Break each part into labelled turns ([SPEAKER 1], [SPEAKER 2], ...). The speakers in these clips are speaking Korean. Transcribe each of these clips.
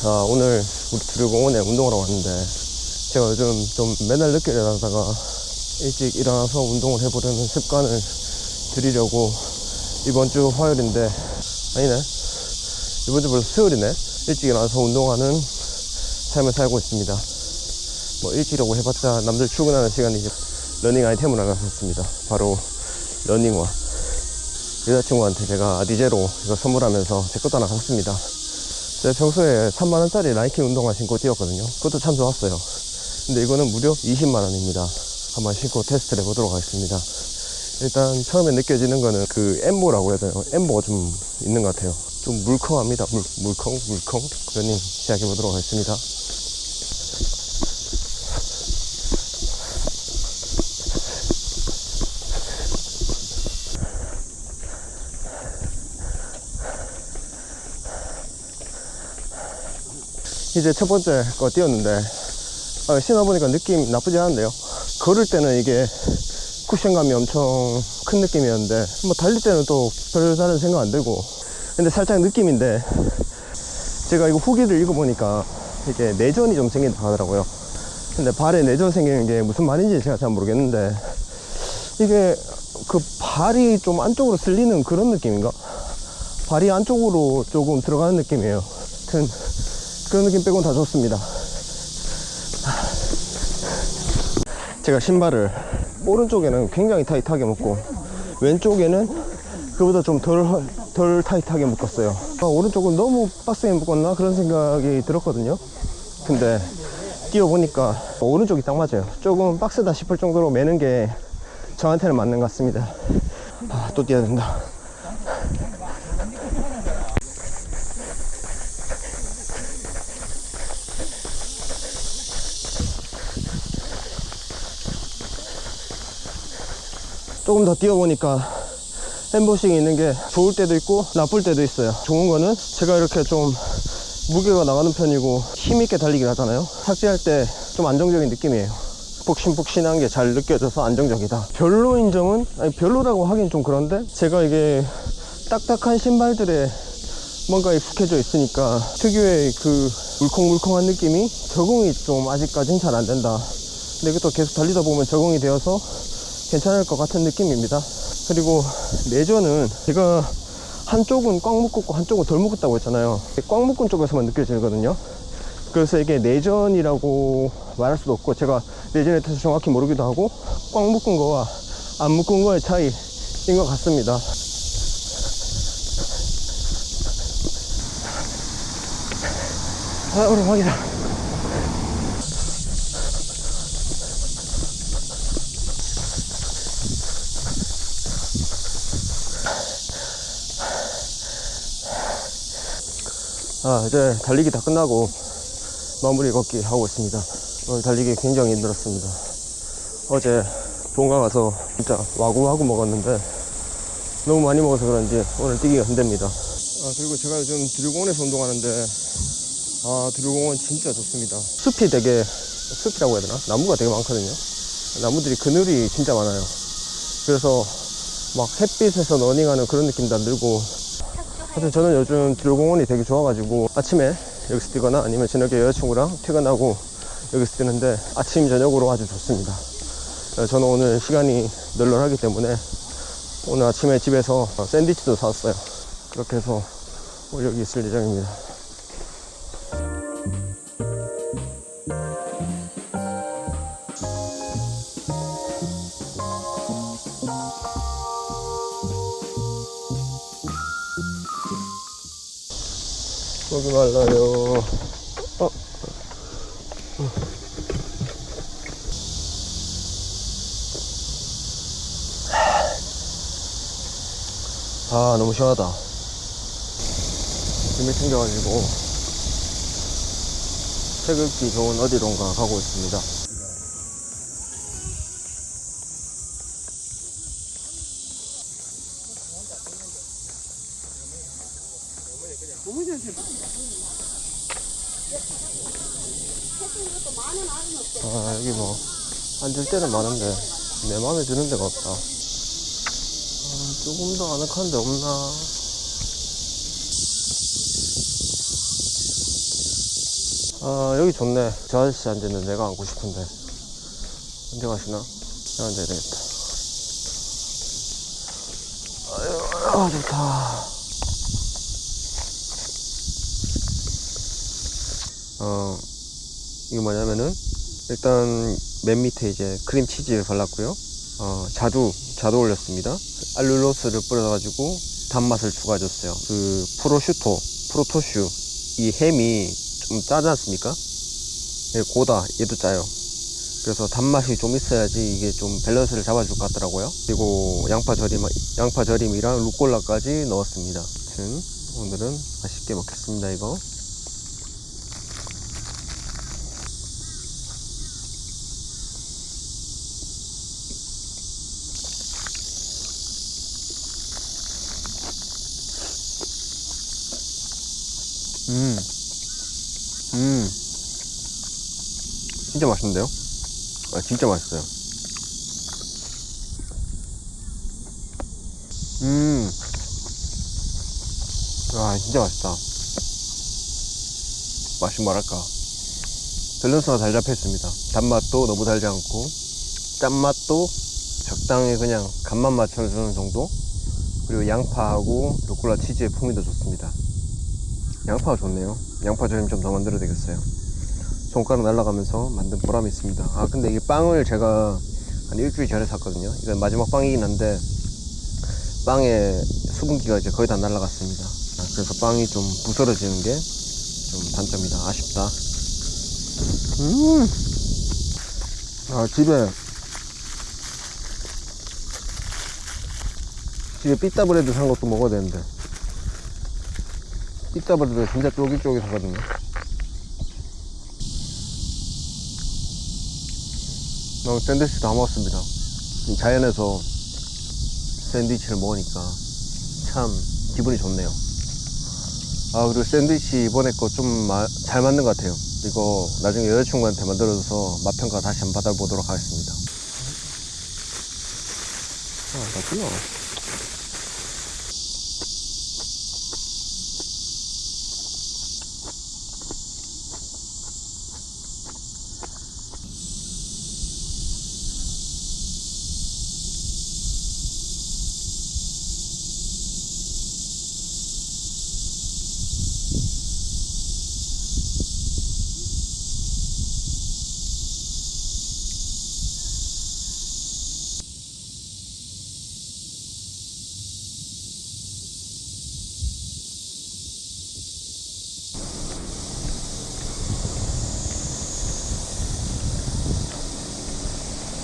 [SPEAKER 1] 자, 오늘 우리 두류공원에 운동하러 왔는데 제가 요즘 좀 맨날 늦게 일어나다가 일찍 일어나서 운동을 해보려는 습관을 들이려고 이번 주 화요일인데 아니네. 이번 주 벌써 수요일이네. 일찍 일어나서 운동하는 삶을 살고 있습니다. 뭐 일찍이라고 해봤자 남들 출근하는 시간이 이제 러닝 아이템을 하나 샀습니다. 바로 러닝화. 여자친구한테 제가 아디제로 이거 선물하면서 제 것도 하나 샀습니다 제가 평소에 3만원짜리 나이키 운동화 신고 뛰었거든요. 그것도 참 좋았어요. 근데 이거는 무려 20만원입니다. 한번 신고 테스트를 해보도록 하겠습니다. 일단 처음에 느껴지는 거는 그 엠보라고 해야 되나요? 엠보가 좀 있는 것 같아요. 좀 물컹합니다. 물, 물컹, 물컹. 러닝 시작해보도록 하겠습니다. 이제 첫 번째 거 뛰었는데 아, 신어보니까 느낌 나쁘지 않은데요. 걸을 때는 이게 쿠션감이 엄청 큰 느낌이었는데 뭐 달릴 때는 또 별다른 생각 안 들고. 근데 살짝 느낌인데 제가 이거 후기를 읽어보니까 이게 내전이 좀 생긴다 하더라고요. 근데 발에 내전 생기는 게 무슨 말인지 제가 잘 모르겠는데 이게 그 발이 좀 안쪽으로 쓸리는 그런 느낌인가? 발이 안쪽으로 조금 들어가는 느낌이에요. 하여튼 그런 느낌 빼고는 다 좋습니다. 제가 신발을 오른쪽에는 굉장히 타이트하게 묶고 왼쪽에는 그보다 좀 덜 덜 타이트하게 묶었어요. 아, 오른쪽은 너무 빡세게 묶었나 그런 생각이 들었거든요. 근데 뛰어보니까 오른쪽이 딱 맞아요. 조금 빡세다 싶을 정도로 매는 게 저한테는 맞는 것 같습니다. 아, 또 뛰어야 된다. 조금 더 뛰어보니까 햄버싱이 있는 게 좋을 때도 있고 나쁠 때도 있어요. 좋은 거는 제가 이렇게 좀 무게가 나가는 편이고 힘있게 달리긴 하잖아요. 삭제할 때 좀 안정적인 느낌이에요. 폭신폭신한 게 잘 느껴져서 안정적이다. 별로인 점은 아니 별로라고 하긴 좀 그런데 제가 이게 딱딱한 신발들에 뭔가 익숙해져 있으니까 특유의 그 물컹물컹한 느낌이 적응이 좀 아직까진 잘 안 된다. 근데 이것도 계속 달리다 보면 적응이 되어서 괜찮을 것 같은 느낌입니다. 그리고 내전은 제가 한쪽은 꽉 묶었고 한쪽은 덜 묶었다고 했잖아요. 꽉 묶은 쪽에서만 느껴지거든요. 그래서 이게 내전이라고 말할 수도 없고 제가 내전에 대해서 정확히 모르기도 하고 꽉 묶은 거와 안 묶은 거의 차이인 것 같습니다. 아, 오랜만이다. 아, 이제 달리기 다 끝나고 마무리 걷기 하고 있습니다. 오늘 달리기 굉장히 힘들었습니다. 어제 본가 가서 진짜 와구와구 먹었는데 너무 많이 먹어서 그런지 오늘 뛰기가 힘듭니다. 아, 그리고 제가 요즘 두류공원에서 운동하는데 아, 두류공원 진짜 좋습니다. 숲이 되게, 숲이라고 해야 되나? 나무가 되게 많거든요. 나무들이 그늘이 진짜 많아요. 그래서 막 햇빛에서 러닝하는 그런 느낌도 안 들고 하여튼 저는 요즘 들공원이 되게 좋아가지고 아침에 여기서 뛰거나 아니면 저녁에 여자친구랑 퇴근하고 여기서 뛰는데 아침 저녁으로 아주 좋습니다. 어, 저는 오늘 시간이 널널하기 때문에 오늘 아침에 집에서 샌드위치도 사왔어요. 그렇게 해서 오늘 여기 있을 예정입니다 쏘지 말라요. 어. 아 너무 시원하다. 짐을 챙겨가지고 책 읽기 좋은 어디론가 가고 있습니다 아 여기 뭐 앉을 때는 많은데 내 마음에 드는 데가 없다. 아, 조금 더 아늑한 데 없나? 아 여기 좋네. 저 아저씨 앉아있는 내가 앉고 싶은데. 언제 가시나? 내가 앉아야 되겠다. 아유 아 좋다. 어 이거 뭐냐면은 일단 맨 밑에 이제 크림 치즈 발랐고요. 어 자두 자두 올렸습니다. 알룰로스를 뿌려가지고 단맛을 추가해줬어요. 그 프로슈토 프로토슈. 이 햄이 좀 짜지 않습니까? 얘 고다. 얘도 짜요. 그래서 단맛이 좀 있어야지 이게 좀 밸런스를 잡아줄 것 같더라고요. 그리고 양파 절임 양파 절임이랑 루꼴라까지 넣었습니다. 아무튼 오늘은 맛있게 먹겠습니다 이거 음. 음. 진짜 맛있는데요? 아, 진짜 맛있어요. 음. 와, 진짜 맛있다. 맛이 뭐랄까. 밸런스가 잘 잡혀 있습니다. 단맛도 너무 달지 않고, 짠맛도 적당히 그냥 간만 맞춰주는 정도? 그리고 양파하고 루꼴라 치즈의 풍미도 좋습니다. 양파가 좋네요. 양파 절임 좀더 만들어야 되겠어요. 손가락 날아가면서 만든 보람이 있습니다. 아 근데 이 빵을 제가 한 일주일 전에 샀거든요. 이건 마지막 빵이긴 한데 빵에 수분기가 이제 거의 다 날아갔습니다. 아, 그래서 빵이 좀 부스러지는 게 좀 단점이다. 아쉽다. 음. 아 집에 집에 삐따브레드 산 것도 먹어야 되는데 삐따브레드 진짜 쫄깃쫄깃하거든요. 어, 샌드위치 다 먹었습니다. 이 자연에서 샌드위치를 먹으니까 참 기분이 좋네요. 아, 그리고 샌드위치 이번에 거 좀 잘 맞는 것 같아요. 이거 나중에 여자친구한테 만들어줘서 맛평가 다시 한번 받아보도록 하겠습니다. 아, 나 끊어.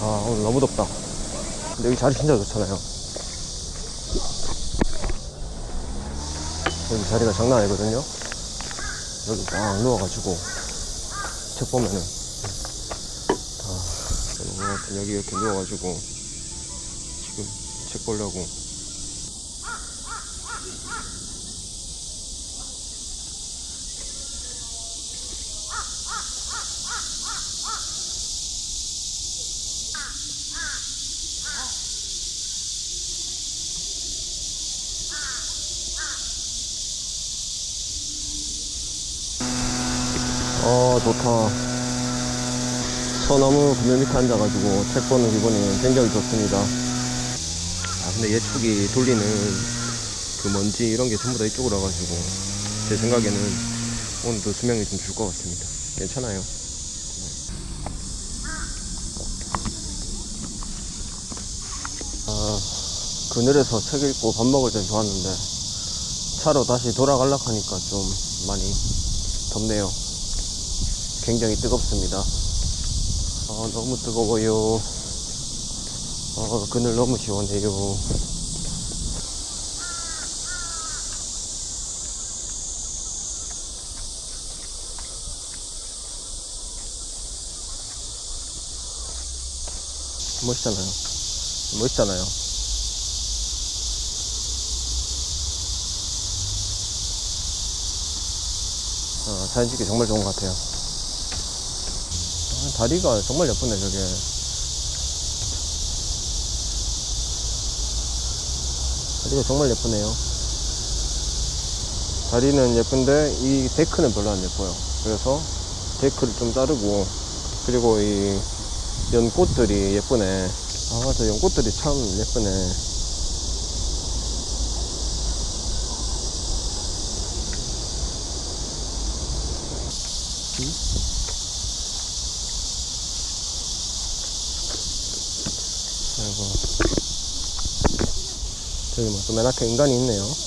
[SPEAKER 1] 아, 오늘 너무 덥다. 근데 여기 자리 진짜 좋잖아요. 여기 자리가 장난 아니거든요. 여기 딱 누워가지고 책 보면은 다 여기 이렇게 누워가지고 지금 책 보려고 어 좋다 소나무 그늘 밑에 앉아가지고 책 보는 기분이 굉장히 좋습니다. 아 근데 예측이 돌리는 그 먼지 이런 게 전부 다 이쪽으로 와가지고 제 생각에는 오늘도 수명이 좀 줄 것 같습니다. 괜찮아요. 아 그늘에서 책 읽고 밥 먹을 땐 좋았는데 차로 다시 돌아가려고 하니까 좀 많이 덥네요 굉장히 뜨겁습니다. 아, 너무 뜨거워요. 아, 그늘 너무 시원해요. 멋있잖아요. 멋있잖아요. 사진 찍기 정말 좋은 것 같아요. 아, 다리가 정말 예쁘네, 저게. 다리가 정말 예쁘네요. 다리는 예쁜데 이 데크는 별로 안 예뻐요. 그래서 데크를 좀 자르고 그리고 이 연꽃들이 예쁘네. 아, 저 연꽃들이 참 예쁘네. 아이고. 저기 뭐, 또 맨 앞에 인간이 있네요.